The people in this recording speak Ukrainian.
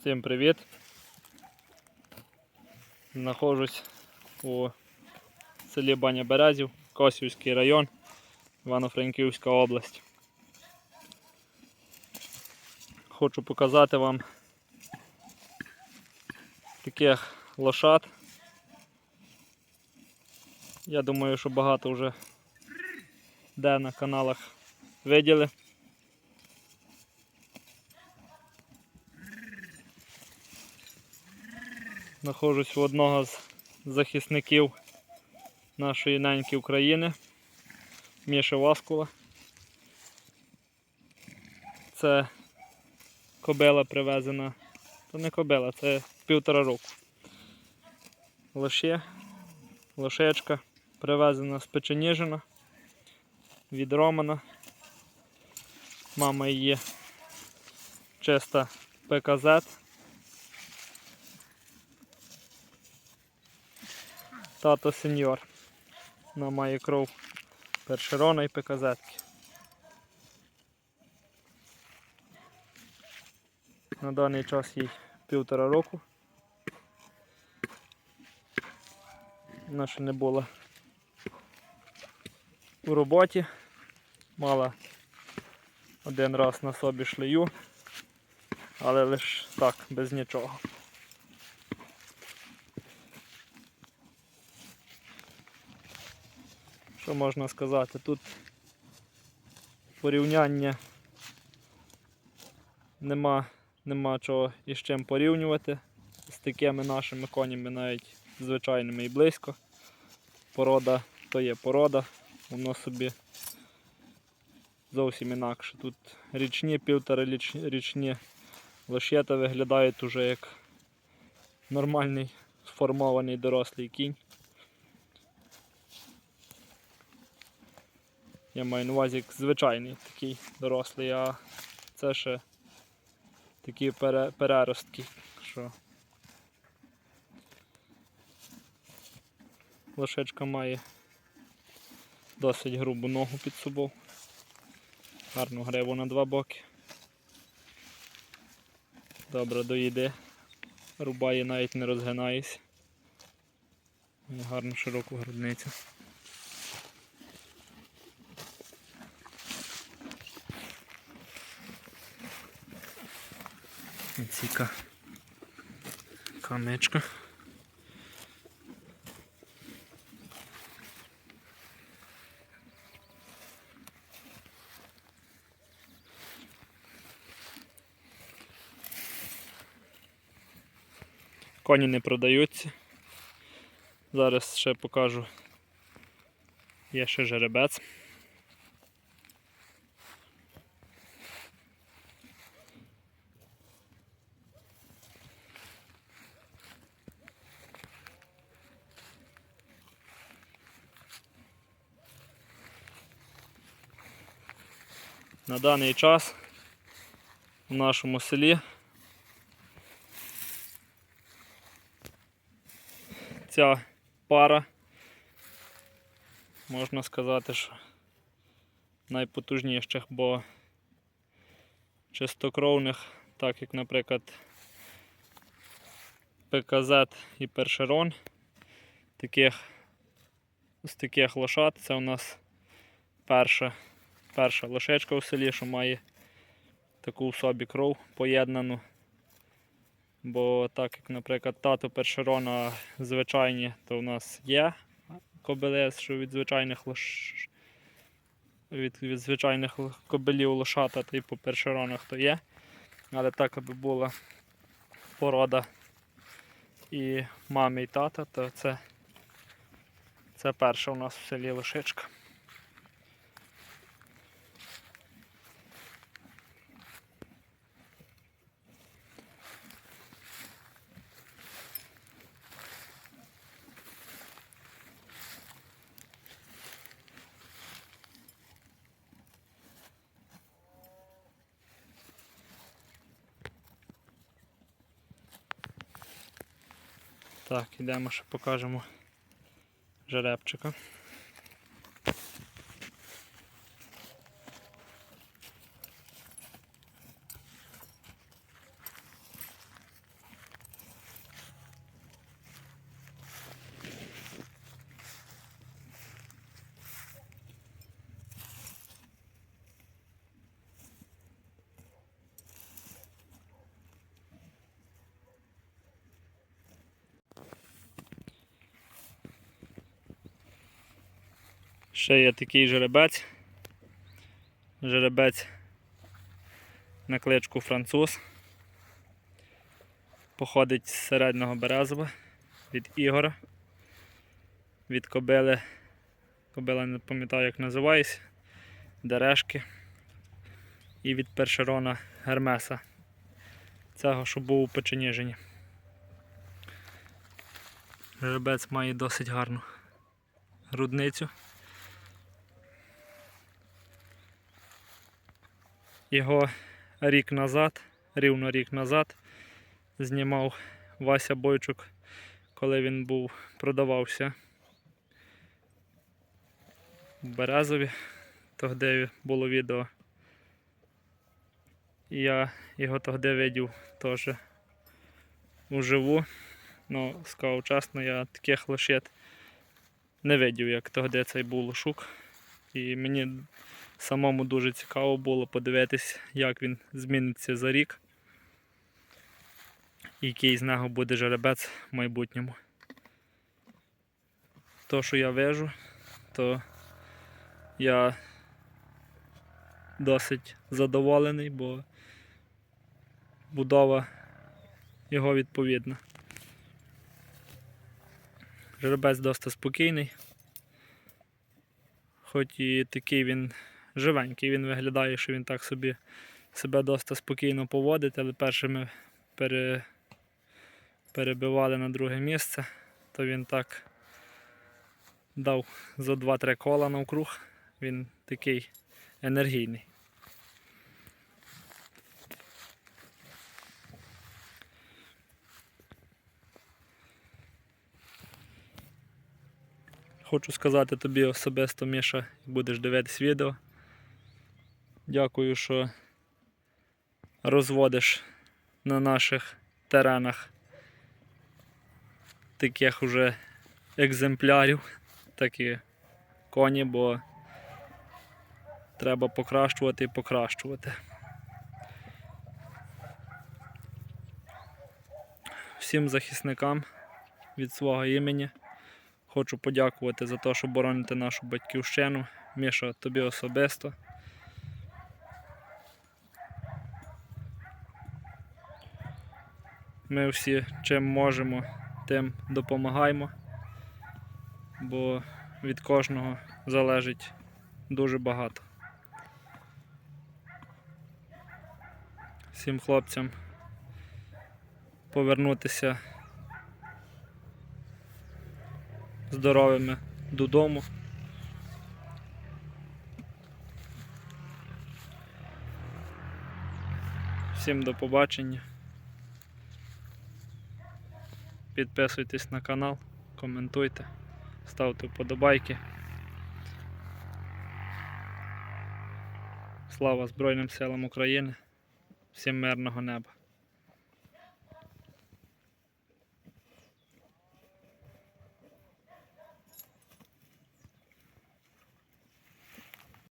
Всім привіт! Знаходжусь у селі Баня Березів, Косівський район, Івано-Франківська область. Хочу показати вам таких лошад. Я думаю, що багато вже де на каналах виділи. Нахожусь у одного з захисників нашої неньки України, Міші Васкула. Це кобила привезена. То не кобила, це півтора року. Лоше, лошечка привезена з Печеніжина від Романа. Мама її чиста ПКЗ. Тато сеньор. Вона має кров першерона і ПКЗетки. На даний час їй півтора року. Вона ще не була у роботі. Мала один раз на собі шлею, але лише так, без нічого. Що можна сказати? Тут порівняння нема, нема чого із чим порівнювати. З такими нашими конями навіть звичайними і близько. Порода то є порода, воно собі зовсім інакше. Тут річні, півтора річ- річні лошета виглядають уже як нормальний сформований дорослий кінь. Я маю на увазі як звичайний такий дорослий, а це ще такі пере, переростки, що лошечка має досить грубу ногу під собою. Гарну гриву на два боки. Добре доїде. Рубає навіть не розгинається. Гарну широку грудницю. Ціка камечка. Коні не продаються. Зараз ще покажу. Є ще жеребець. На даний час в нашому селі. Ця пара, можна сказати, що найпотужніших, бо чистокровних, так як, наприклад, ПКЗ і Першерон, таких, з таких лошад, це у нас перша, перша лошечка у селі, що має таку в собі кров поєднану. Бо так як, наприклад, тато першерона звичайні, то в нас є кобили, що від звичайних лош... від, від звичайних кобилів лошата, типу першеронах то є. Але так, аби була порода і мами, і тата, то це, це перша у нас в селі лошичка. Так, ідемо ще покажемо жеребчика. Ще є такий жеребець. Жеребець на кличку француз. Походить з середнього Березова від Ігора. Від кобили. Кобила не пам'ятаю, як називається. Дерешки. І від першерона Гермеса. Цього, що був у Печеніжині. Жеребець має досить гарну грудницю. Його рік назад, рівно рік назад, знімав Вася Бойчук, коли він був, продавався в Березові, тоді було відео. Я його тоді видів теж уживу. Ну, сказав чесно, я таких лошит не видів, як тоді цей був лошук. І мені самому дуже цікаво було подивитись, як він зміниться за рік. І який з нього буде жеребець в майбутньому. То, що я вижу, то я досить задоволений, бо будова його відповідна. Жеребець досить спокійний. Хоч і такий він живенький, він виглядає, що він так собі себе досить спокійно поводить, але першими пере... перебивали на друге місце, то він так дав за 2-3 кола навкруг. Він такий енергійний. Хочу сказати тобі особисто, Міша, будеш дивитись відео. Дякую, що розводиш на наших теренах таких уже екземплярів, такі коні, бо треба покращувати і покращувати. Всім захисникам від свого імені. Хочу подякувати за те, що бороните нашу батьківщину. Міша, тобі особисто. Ми всі чим можемо, тим допомагаємо, бо від кожного залежить дуже багато. Всім хлопцям повернутися здоровими додому. Всім до побачення. Підписуйтесь на канал, коментуйте, ставте вподобайки. Слава Збройним силам України. Всім мирного неба.